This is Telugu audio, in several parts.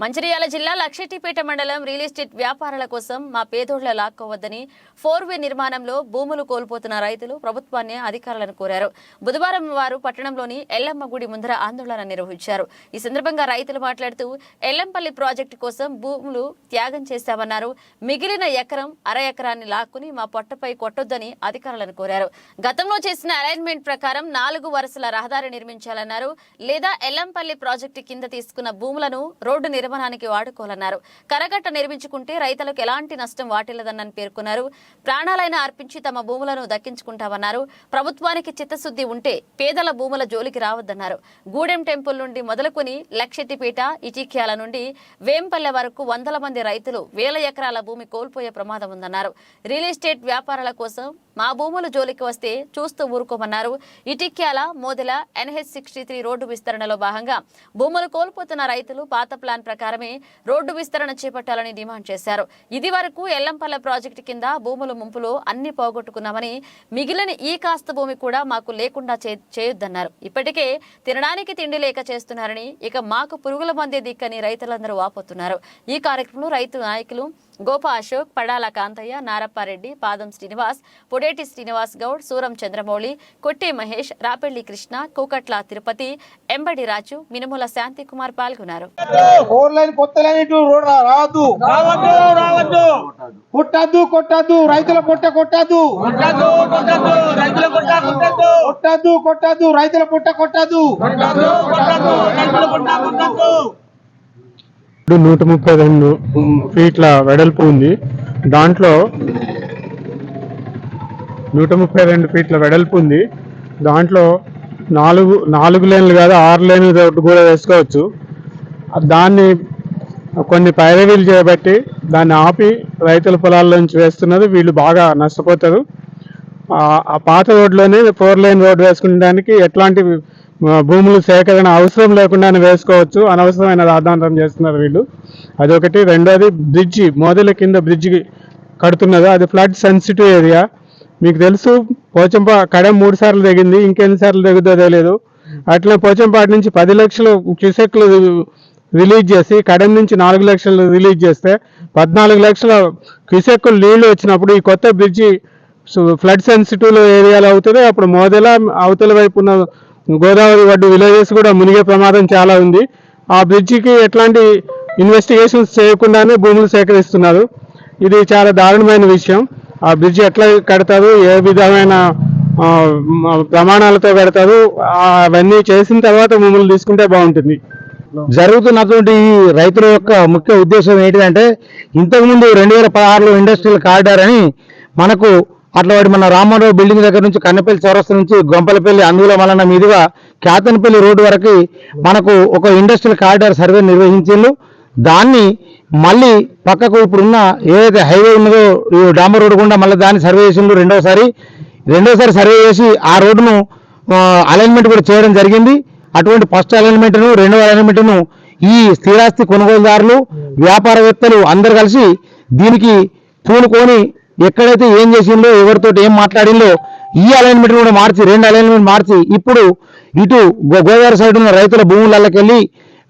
మంచిర్యాల జిల్లా లక్షటిపేట మండలం రియల్ ఎస్టేట్ వ్యాపారాల కోసం మా పేదోళ్ళ లాక్కోవద్దని ఫోర్ వే నిర్మాణంలో భూములు కోల్పోతున్న రైతులు ప్రభుత్వాన్ని అధికారులను కోరారు. బుధవారం వారు పట్టణంలోని ఎల్లమ్మ గుడి ముందర ఆందోళన నిర్వహించారు. ఈ సందర్భంగా రైతులు మాట్లాడుతూ ఎల్లంపల్లి ప్రాజెక్టు కోసం భూములు త్యాగం చేశామన్నారు. మిగిలిన ఎకరం అర ఎకరాన్ని లాక్కుని మా పొట్టపై కొట్టొద్దని అధికారులను కోరారు. గతంలో చేసిన అలైన్మెంట్ ప్రకారం నాలుగు వరుసల రహదారి నిర్మించాలన్నారు. లేదా ఎల్లంపల్లి ప్రాజెక్టు కింద తీసుకున్న భూములను రోడ్డు నిర్మాణానికి వాడుకోవాలన్నారు. కరగట్ట నిర్మించుకుంటే రైతులకు ఎలాంటి నష్టం వాటిల్లదన్నని పేర్కొన్నారు. ప్రాణాలైన అర్పించి తమ భూములను దక్కించుకుంటామన్నారు. ప్రభుత్వానికి చిత్తశుద్ధి ఉంటే పేదల భూముల జోలికి రావద్దన్నారు. గూడెం టెంపుల్ నుండి మొదలుకొని లక్షెట్టిపేట ఇటిక్యాల నుండి వేంపల్లె వరకు వందల మంది రైతులు వేల ఎకరాల భూమి కోల్పోయే ప్రమాదం ఉందన్నారు. రియల్ ఎస్టేట్ వ్యాపారాల కోసం మా భూముల జోలికి వస్తే చూస్తూ ఊరుకోమన్నారు. Itikyala Modela NH sixty three road విస్తరణలో భాగంగా భూములు కోల్పోతున్న రైతులు పాత ప్లాన్ ప్రకారమే రోడ్డు విస్తరణ చేపట్టాలని డిమాండ్ చేశారు. ఇది వరకు ఎల్లంపల్లె ప్రాజెక్టు కింద భూములు ముంపులో అన్ని పోగొట్టుకున్నామని మిగిలిన ఈ కాస్త భూమి కూడా మాకు లేకుండా చే- చేయొద్దన్నారు. ఇప్పటికే తినడానికి తిండి లేక చేస్తున్నారని ఇక మాకు పురుగుల మందే దిక్కని రైతులందరూ వాపోతున్నారు. ఈ కార్యక్రమంలో రైతు నాయకులు గోప అశోక్ పడాల కాంతయ్య నారప్పారెడ్డి పాదం శ్రీనివాస్ పొడేటి శ్రీనివాస్ గౌడ్ సూరం చంద్రమౌళి కొట్టే మహేష్ రాపెల్లి కృష్ణ కూకట్ల తిరుపతి ఎంబడి రాజు మినుముల శాంతి కుమార్ పాల్గొన్నారు. కొట్టద్దు కొట్టద్దు రైతుల పొట్ట కొట్టద్దు. కొట్టద్దు కొట్టద్దు రైతుల పొట్ట కొట్టద్దు కొట్టద్దు కొట్టద్దు రైతుల కొట్ట కొట్టద్దు ఇప్పుడు నూట ముప్పై రెండు ఫీట్ల వెడల్పు ఉంది. దాంట్లో నూట ముప్పై రెండు ఫీట్ల వెడల్పు ఉంది. దాంట్లో నాలుగు నాలుగు లేన్లు కాదు ఆరు లేన్లు రోడ్డు కూడా వేసుకోవచ్చు. దాన్ని కొన్ని పైరవీలు చేయబట్టి దాన్ని ఆపి రైతుల పొలాల్లోంచి వేస్తున్నది వీళ్ళు బాగా నష్టపోతారు. ఆ- పాత రోడ్లోనే ఫోర్ లైన్ రోడ్ వేసుకునేదానికి ఎట్లాంటి భూములు సేకరణ అవసరం లేకుండానే వేసుకోవచ్చు. అనవసరమైన రాద్ధాంతం చేస్తున్నారు వీళ్ళు. అదొకటి. రెండోది బ్రిడ్జి మోదీల కింద బ్రిడ్జి కడుతున్నది? అది ఫ్లడ్ సెన్సిటివ్ ఏరియా మీకు తెలుసు పోచంప కడెం మూడు సార్లు తెగింది. ఇంకెన్ని సార్లు తెగుద్దో తెలియదు అట్లా పోచంపాటి నుంచి పది లక్షలు క్యూసెక్లు రిలీజ్ చేసి కడెం నుంచి నాలుగు లక్షలు రిలీజ్ చేస్తే పద్నాలుగు లక్షల క్యూసెక్కులు నీళ్ళు వచ్చినప్పుడు ఈ కొత్త బ్రిడ్జి ఫ్లడ్ సెన్సిటివ్ ఏరియాలో అవుతుంది. అప్పుడు మోదెల అవతల వైపు ఉన్న గోదావరి ఒడ్డు విలేజెస్ కూడా మునిగే ప్రమాదం చాలా ఉంది. ఆ బ్రిడ్జికి ఎట్లాంటి ఇన్వెస్టిగేషన్స్ చేయకుండానే భూములు సేకరిస్తున్నారు. ఇది చాలా దారుణమైన విషయం. ఆ బ్రిడ్జ్ ఎట్లా కడతారు? ఏ విధమైన ప్రమాణాలతో కడతారు? అవన్నీ చేసిన తర్వాత భూములు తీసుకుంటే బాగుంటుంది. జరుగుతున్నటువంటి ఈ రైతుల యొక్క ముఖ్య ఉద్దేశం ఏంటిదంటే ఇంతకుముందు రెండు వేల పదహారులో ఇండస్ట్రియల్ కారిడార్ అని మనకు అట్లా వాడి మన రామారావు బిల్డింగ్ దగ్గర నుంచి కన్నపల్లి చౌరస్తా నుంచి గొంపలపల్లి అందుల మలన మీదుగా కేతనపల్లి రోడ్డు వరకు మనకు ఒక ఇండస్ట్రియల్ కారిడార్ సర్వే నిర్వహించిండ్రు. దాన్ని మళ్ళీ పక్కకు ఇప్పుడున్న ఏదైతే హైవే ఉన్నదో ఈ డాంబర్ రోడ్డు గుండా మళ్ళీ దాన్ని సర్వే చేసిండ్రు రెండోసారి. రెండోసారి సర్వే చేసి ఆ రోడ్డును అలైన్మెంట్ కూడా చేయడం జరిగింది. అటువంటి ఫస్ట్ అలైన్మెంట్ను రెండవ అలైన్మెంట్ను ఈ స్థిరాస్తి కొనుగోలుదారులు వ్యాపారవేత్తలు అందరు కలిసి దీనికి పూనుకొని ఎక్కడైతే ఏం చేసిందో ఎవరితో ఏం మాట్లాడిందో ఈ అలైన్మెంట్ కూడా మార్చి రెండు అలైన్మెంట్ మార్చి ఇప్పుడు ఇటు గో- గోదావరి సైడ్ ఉన్న రైతుల భూములకి వెళ్ళి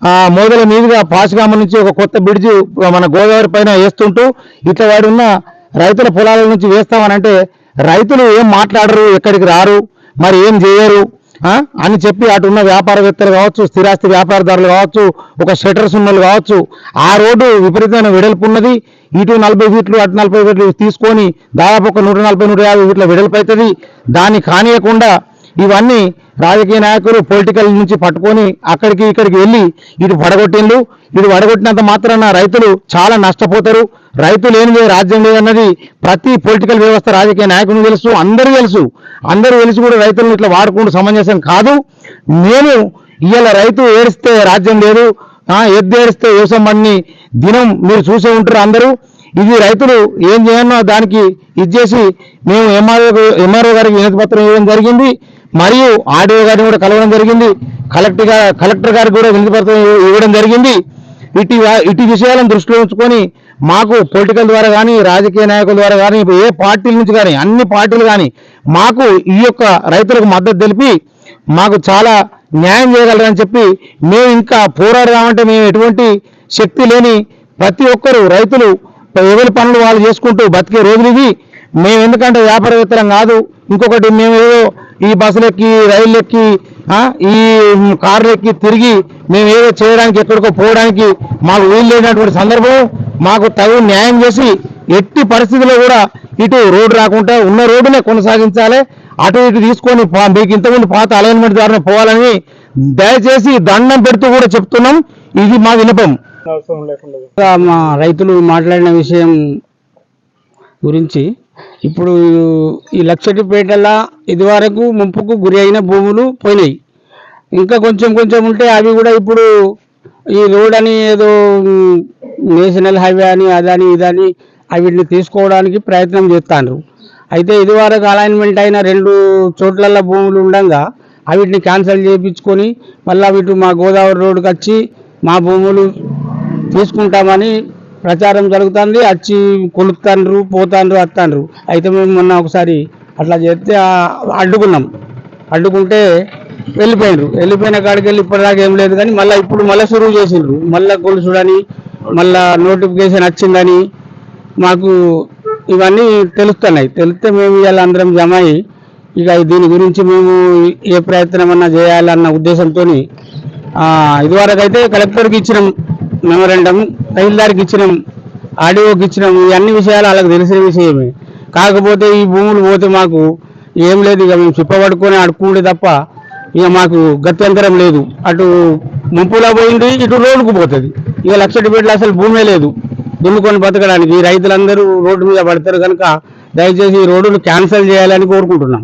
ఆ మోదల మీదుగా పాసిగామ నుంచి ఒక కొత్త బ్రిడ్జ్ మన గోదావరి పైన వేస్తుంటూ ఇట్లా వాడి ఉన్న రైతుల పొలాల నుంచి వేస్తామనంటే రైతులు ఏం మాట్లాడరు ఎక్కడికి రారు మరి ఏం చేయరు. అని చెప్పి అటు ఉన్న వ్యాపారవేత్తలు కావచ్చు స్థిరాస్తి వ్యాపారదారులు కావచ్చు ఒక షటర్స్ ఉన్న కావచ్చు ఆ రోడ్డు విపరీతమైన వెడల్పు ఉన్నది. ఇటు నలభై ఫీట్లు అటు నలభై ఫీట్లు తీసుకొని దాదాపు ఒక నూట నలభై నూట యాభై ఫీట్ల వెడల్పు అవుతుంది. దాన్ని కానియకుండా ఇవన్నీ రాజకీయ నాయకులు పొలిటికల్ నుంచి పట్టుకొని అక్కడికి ఇక్కడికి వెళ్ళి ఇటు పడగొట్టిండ్రు ఇటు పడగొట్టినంత మాత్రాన రైతులు చాలా నష్టపోతారు. రైతు లేనిదే రాజ్యం లేదన్నది ప్రతి పొలిటికల్ వ్యవస్థ రాజకీయ నాయకులు తెలుసు అందరూ తెలుసు. అందరూ తెలిసి కూడా రైతులను ఇట్లా వాడుకుంటూ సమంజసం కాదు. మేము ఇవాళ రైతు ఏడిస్తే రాజ్యం లేదు ఎద్దు ఏడిస్తే వ్యవసాయం అన్ని దినం మీరు చూసే ఉంటారు అందరూ. ఇది రైతులు ఏం చేయనో దానికి ఇది చేసి మేము ఎంఆర్ఓ ఎంఆర్ఓ గారికి వినతి పత్రం ఇవ్వడం జరిగింది. మరియు ఆర్డీఓ గారిని కూడా కలవడం జరిగింది. కలెక్టర్ గారు కలెక్టర్ గారికి కూడా వినతిపత్రం ఇవ్వడం జరిగింది. ఇటు ఇటు విషయాలను దృష్టిలో ఉంచుకొని మాకు పొలిటికల్ ద్వారా కానీ రాజకీయ నాయకుల ద్వారా కానీ ఏ పార్టీల నుంచి కానీ అన్ని పార్టీలు కానీ మాకు ఈ యొక్క రైతులకు మద్దతు తెలిపి మాకు చాలా న్యాయం చేయగలరని చెప్పి మేము ఇంకా పోరాడదామంటే మేము ఎటువంటి శక్తి లేని ప్రతి ఒక్కరూ రైతులు ఎవరి పనులు వాళ్ళు చేసుకుంటూ బతికే రోజులు ఇవి. మేము ఎందుకంటే వ్యాపారవేత్తలం కాదు. ఇంకొకటి మేము ఏదో ఈ బస్సులు ఎక్కి రైళ్ళు ఎక్కి ఆ, ఈ కార్లు ఎక్కి తిరిగి మేము ఏదో చేయడానికి ఎక్కడికో పోవడానికి మాకు వీలు లేనటువంటి సందర్భం మాకు తగు న్యాయం చేసి ఎట్టి పరిస్థితుల్లో కూడా ఇటు రోడ్డు రాకుండా ఉన్న రోడ్డునే కొనసాగించాలి. అటు ఇటు తీసుకొని పా- మీకు ఇంతకుముందు పాత అలైన్మెంట్ ద్వారా పోవాలని దయచేసి దండం పెడుతూ కూడా చెప్తున్నాం. ఇది మా వినపం మా రైతులు మాట్లాడిన విషయం గురించి ఇప్పుడు ఈ లక్షటిపేటలా ఇదివరకు ముంపుకు గురి అయిన భూములు పోయినాయి. ఇంకా కొంచెం కొంచెం ఉంటే అవి కూడా ఇప్పుడు ఈ రోడ్ అని ఏదో నేషనల్ హైవే అని అదని ఇదని అవిటిని తీసుకోవడానికి ప్రయత్నం చేస్తాను అయితే ఇదివరకు అలైన్మెంట్ అయిన రెండు చోట్ల భూములు ఉండగా అవిటిని క్యాన్సిల్ చేయించుకొని మళ్ళీ వీటి మా గోదావరి రోడ్డుకి వచ్చి మా భూములు తీసుకుంటామని ప్రచారం జరుగుతుంది వచ్చి కొలుపుతాండ్రు పోతాండ్రు వస్తాండ్రు అయితే మేము మొన్న ఒకసారి అట్లా చేస్తే అడ్డుకున్నాం. అడ్డుకుంటే వెళ్ళిపోయినారు వెళ్ళిపోయిన కాడికి వెళ్ళి ఇప్పటిదాకా ఏం లేదు కానీ మళ్ళీ ఇప్పుడు మళ్ళీ సురువు చేసిండ్రు. మళ్ళీ గొలుసుడని మళ్ళీ నోటిఫికేషన్ వచ్చిందని మాకు ఇవన్నీ తెలుస్తున్నాయి. తెలిస్తే మేము ఇవాళ అందరం జమ అయ్యి ఇక దీని గురించి మేము ఏ ప్రయత్నం అన్నా చేయాలన్న ఉద్దేశంతో ఇదివరకు అయితే కలెక్టర్కి ఇచ్చినాం. మెమోరెండం తహసీల్దార్కి ఇచ్చినాం ఆర్డీఓకి ఇచ్చినాం ఈ అన్ని విషయాలు వాళ్ళకి తెలిసిన విషయమే. కాకపోతే ఈ భూములు పోతే మాకు ఏం లేదు ఇక మేము చిప్పబడుకొని అడుక్కుంటే తప్ప ఇక మాకు గత్యంతరం లేదు. అటు ముంపులా పోయింది ఇటు రోడ్డుకు పోతుంది. ఇక లక్ష పెట్టి అసలు భూమే లేదు. దున్నుకొని బతకడానికి ఈ రైతులందరూ రోడ్డు మీద పడతారు కనుక దయచేసి ఈ రోడ్డును క్యాన్సిల్ చేయాలని కోరుకుంటున్నాం.